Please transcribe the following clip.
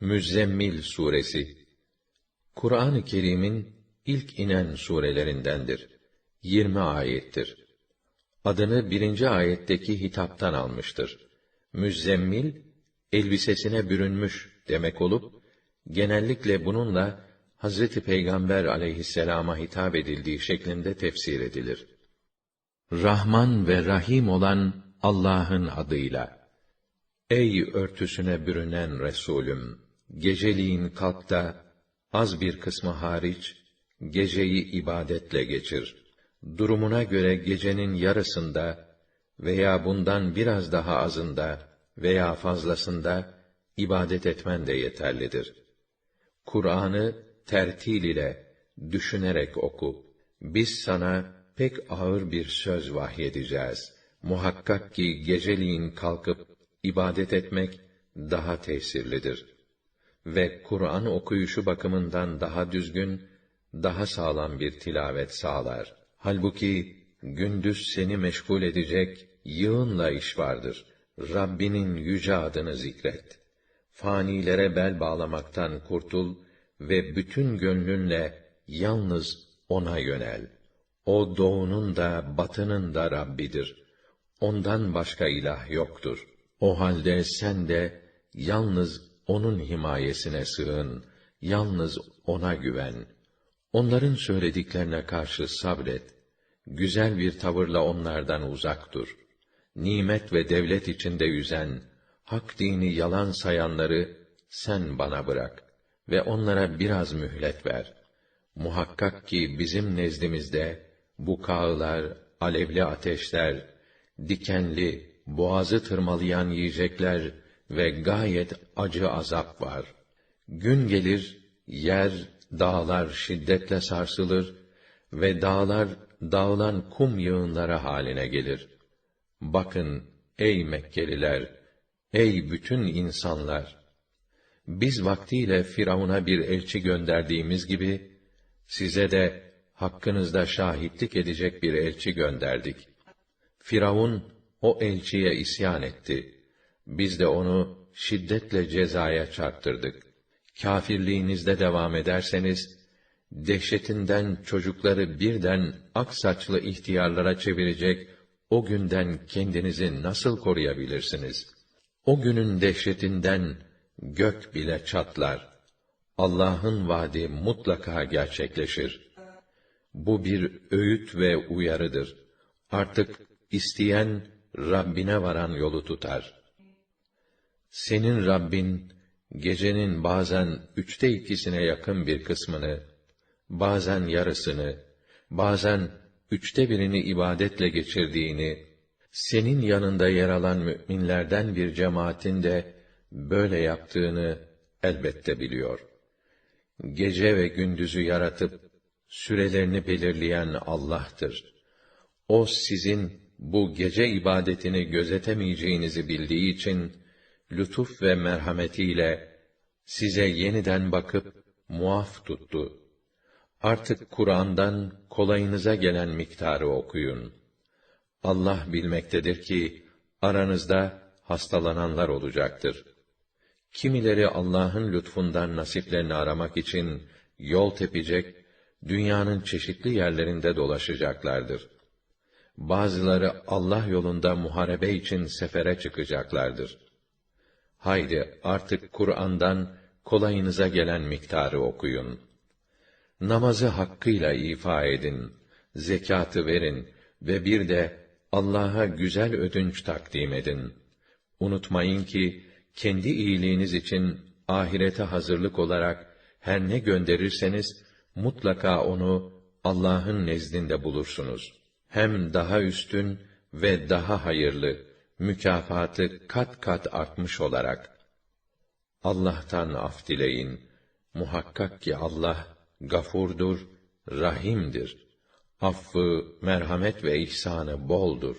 Müzzemmil suresi Kur'an-ı Kerim'in ilk inen surelerindendir. 20 ayettir. Adını birinci ayetteki hitaptan almıştır. Müzzemmil, elbisesine bürünmüş demek olup, genellikle bununla Hazreti Peygamber aleyhisselama hitap edildiği şeklinde tefsir edilir. Rahman ve Rahim olan Allah'ın adıyla. Ey örtüsüne bürünen Resulüm! Geceliğin kalk da, az bir kısmı hariç, geceyi ibadetle geçir. Durumuna göre gecenin yarısında veya bundan biraz daha azında veya fazlasında ibadet etmen de yeterlidir. Kur'an'ı tertil ile, düşünerek oku. Biz sana pek ağır bir söz vahyedeceğiz. Muhakkak ki geceliğin kalkıp ibadet etmek daha tesirlidir. Ve Kur'an okuyuşu bakımından daha düzgün, daha sağlam bir tilavet sağlar. Halbuki gündüz seni meşgul edecek yığınla iş vardır. Rabbinin yüce adını zikret. Fanilere bel bağlamaktan kurtul ve bütün gönlünle yalnız ona yönel. O doğunun da batının da Rabbidir. Ondan başka ilah yoktur. O halde sen de yalnız onun himayesine sığın, yalnız ona güven. Onların söylediklerine karşı sabret. Güzel bir tavırla onlardan uzak dur. Nimet ve devlet içinde yüzen, hak dini yalan sayanları sen bana bırak ve onlara biraz mühlet ver. Muhakkak ki bizim nezdimizde bu kağılar, alevli ateşler, dikenli, boğazı tırmalayan yiyecekler ve gayet acı azap var. Gün gelir, yer, dağlar şiddetle sarsılır ve dağlar dağılan kum yığınları haline gelir. Bakın ey Mekkeliler, ey bütün insanlar! Biz vaktiyle Firavun'a bir elçi gönderdiğimiz gibi, size de hakkınızda şahitlik edecek bir elçi gönderdik. Firavun, o elçiye isyan etti. Biz de onu şiddetle cezaya çarptırdık. Kafirliğinizde devam ederseniz, dehşetinden çocukları birden ak saçlı ihtiyarlara çevirecek o günden kendinizi nasıl koruyabilirsiniz? O günün dehşetinden gök bile çatlar. Allah'ın vaadi mutlaka gerçekleşir. Bu bir öğüt ve uyarıdır. Artık isteyen Rabbine varan yolu tutar. Senin Rabbin gecenin bazen üçte ikisine yakın bir kısmını, bazen yarısını, bazen üçte birini ibadetle geçirdiğini, senin yanında yer alan müminlerden bir cemaatin de böyle yaptığını elbette biliyor. Gece ve gündüzü yaratıp sürelerini belirleyen Allah'tır. O sizin bu gece ibadetini gözetemeyeceğinizi bildiği için lütuf ve merhametiyle size yeniden bakıp muaf tuttu. Artık Kur'an'dan kolayınıza gelen miktarı okuyun. Allah bilmektedir ki aranızda hastalananlar olacaktır. Kimileri Allah'ın lütfundan nasiplerini aramak için yol tepecek, dünyanın çeşitli yerlerinde dolaşacaklardır. Bazıları Allah yolunda muharebe için sefere çıkacaklardır. Haydi artık Kur'an'dan kolayınıza gelen miktarı okuyun. Namazı hakkıyla ifa edin, zekatı verin ve bir de Allah'a güzel ödünç takdim edin. Unutmayın ki kendi iyiliğiniz için ahirete hazırlık olarak her ne gönderirseniz mutlaka onu Allah'ın nezdinde bulursunuz. Hem daha üstün ve daha hayırlı mükafatı kat kat artmış olarak Allah'tan af dileyin. Muhakkak ki Allah gafurdur, rahimdir. Affı, merhamet ve ihsanı boldur.